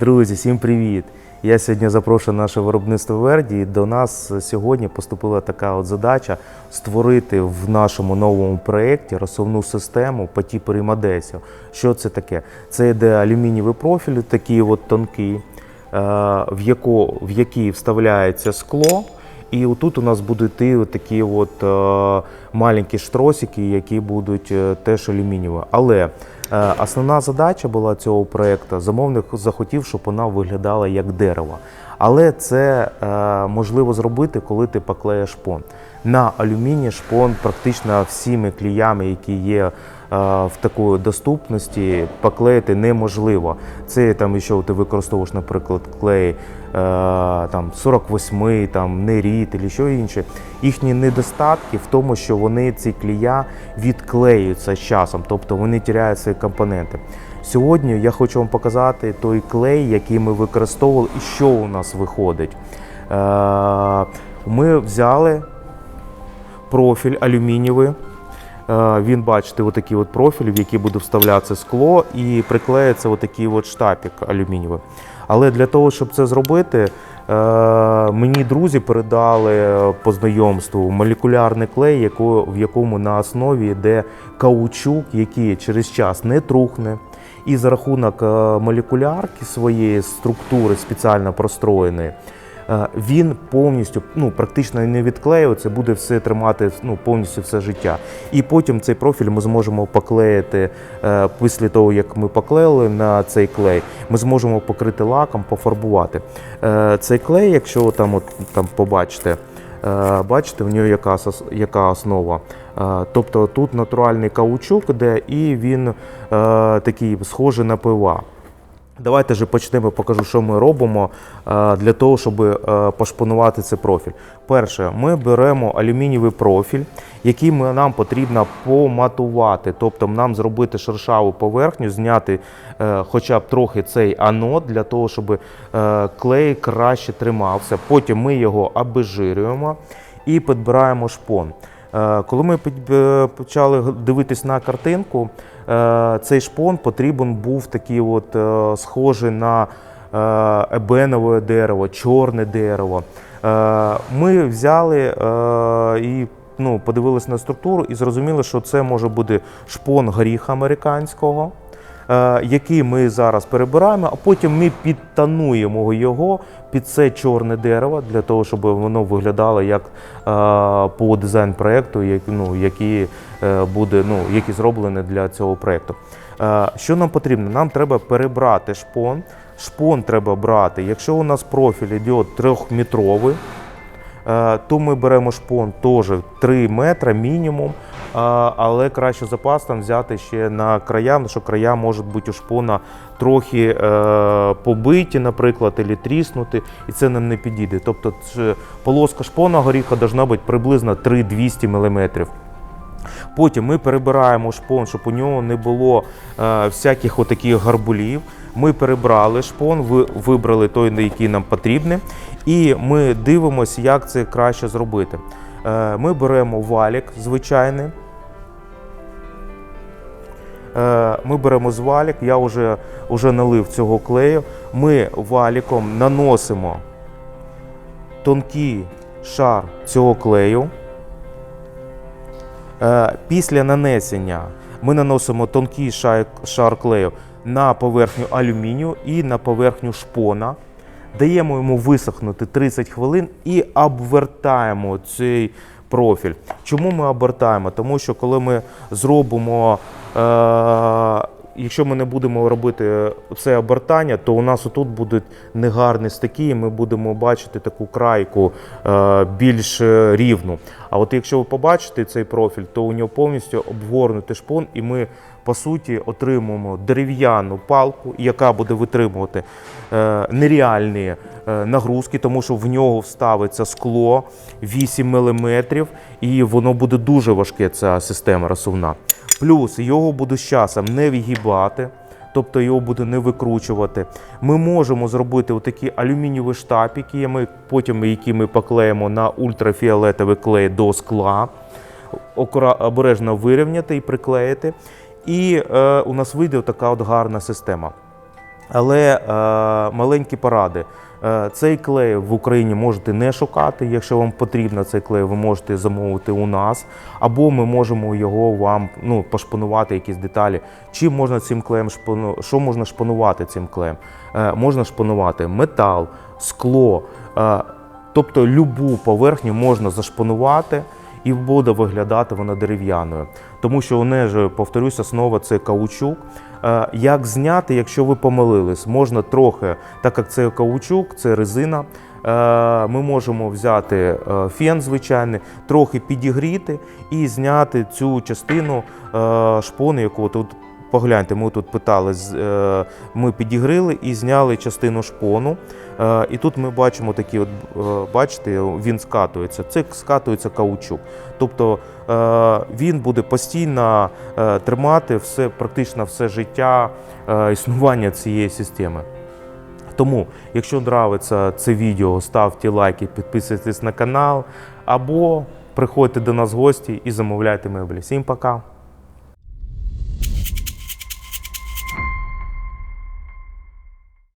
Друзі, всім привіт! Я сьогодні запрошую наше виробництво Верді. До нас сьогодні поступила така от задача створити в нашому новому проєкті розсувну систему по типу Рімадесів. Що це таке? Це йде алюмінієвий профіль, такі от тонкий, е, в який вставляється скло. І отут у нас будуть йти такі от е, маленькі штросики, які будуть е, теж алюмінієві. Але е, основна задача була цього проєкту, замовник захотів, щоб вона виглядала як дерево. Але це е, можливо зробити, коли ти поклеїш шпон. На алюміній шпон практично всіми кліями, які є в такої доступності, поклеїти неможливо. Це там, якщо ти використовуєш, наприклад, клей е, там 48, там неріт і що інше. Їхні недостатки в тому, що вони ці клія відклеюються з часом, тобто вони теряють свої компоненти. Сьогодні я хочу вам показати той клей, який ми використовували, і що у нас виходить. Е, Ми взяли профіль алюмінієвий. Е, Він, бачите, отакий от профіль, в який буде вставлятися скло, і приклеїться отакий от штапік алюмінієвий. Але для того, щоб це зробити, е, мені друзі передали по знайомству молекулярний клей, в якому на основі йде каучук, який через час не трухне. І за рахунок е, молекулярки своєї структури спеціально простроєної, він повністю ну, практично не відклеюється, буде все тримати ну, повністю все життя. І потім цей профіль ми зможемо поклеїти е, після того, як ми поклеїли на цей клей, ми зможемо покрити лаком, пофарбувати. Е, Цей клей, якщо там, от, там побачите, Е, Бачите, в нього яка, яка основа. Е, Тобто тут натуральний каучук іде, і він е, такий схожий на пива. Давайте же почнемо, покажу, що ми робимо е, для того, щоб е, пошпонувати цей профіль. Перше, ми беремо алюмінієвий профіль, який нам потрібно поматувати, тобто нам зробити шершаву поверхню, зняти е, хоча б трохи цей анод для того, щоб клей краще тримався. Потім ми його обезжирюємо і підбираємо шпон. Е, Коли ми е, почали дивитись на картинку, е, цей шпон потрібен був такий от схожий на ебенове дерево, чорне дерево. Ми взяли і ну, подивилися на структуру і зрозуміли, що це може бути шпон горіха американського який ми зараз перебираємо, а потім ми підтануємо його під це чорне дерево для того, щоб воно виглядало як е, по дизайн проєкту, ну, який е, буде, ну, який зроблений для цього проєкту. Е, Що нам потрібно? Нам треба перебрати шпон. Шпон треба брати. Якщо у нас профіль йде трьохметровий, Е, то ми беремо шпон теж 3 метри мінімум, е, але краще запас там взяти ще на края, тому що края можуть бути у шпона трохи е, побиті, наприклад, або тріснути, і це нам не підійде. Тобто полоска шпона горіха повинна бути приблизно 3-200 мм. Потім ми перебираємо шпон, щоб у нього не було е, всяких отаких гарбулів. Ми перебрали шпон, ви, вибрали той, який нам потрібний, і ми дивимося, як це краще зробити. Е, ми беремо валік звичайний. Е, Ми беремо з валік, я вже, вже налив цього клею. Ми валіком наносимо тонкий шар цього клею. Е, Після нанесення ми наносимо тонкий шар, клею на поверхню алюмінію і на поверхню шпона. Даємо йому висохнути 30 хвилин і обвертаємо цей профіль. Чому ми обертаємо? Тому що коли ми зробимо, якщо ми не будемо робити це обертання, то у нас отут будуть негарні стики, і ми будемо бачити таку крайку е, більш е, рівну. А от якщо ви побачите цей профіль, то у нього повністю обгорнутий шпон, і ми по суті отримуємо дерев'яну палку, яка буде витримувати е, нереальні е, нагрузки, тому що в нього вставиться скло 8 мм, і воно буде дуже важке, ця система розсувна. Плюс його буде з часом не вигибати. Тобто його буде не викручувати. Ми можемо зробити отакі алюмінієві штапики, ми потім які ми поклеїмо на ультрафіолетовий клей до скла, обережно вирівняти і приклеїти. І е, у нас вийде така от гарна система. Але е, маленькі поради. Е, цей клей в Україні можете не шукати. Якщо вам потрібно цей клей, ви можете замовити у нас, або ми можемо його вам ну, пошпанувати якісь деталі. Чим можна цим клеєм шпану... Що можна шпанувати цим клеєм? Е, можна шпанувати метал, скло, е, тобто любу поверхню можна зашпанувати. І буде виглядати вона дерев'яною, тому що у неї ж, повторюсь, це каучук. Е, Як зняти, якщо ви помилились, можна трохи, так як це каучук, це резина. е, Ми можемо взяти е, фен звичайний, трохи підігріти і зняти цю частину шпони, яку тут погляньте, ми тут питали, е, ми підігрили і зняли частину шпону. Е, І тут ми бачимо такі, от, е, бачите, він скатується. Це скатується каучук. Тобто він буде постійно тримати все, практично все життя існування цієї системи. Тому, якщо подобається це відео, ставте лайки, підписуйтесь на канал або приходьте до нас в гості і замовляйте меблі. Всім пока!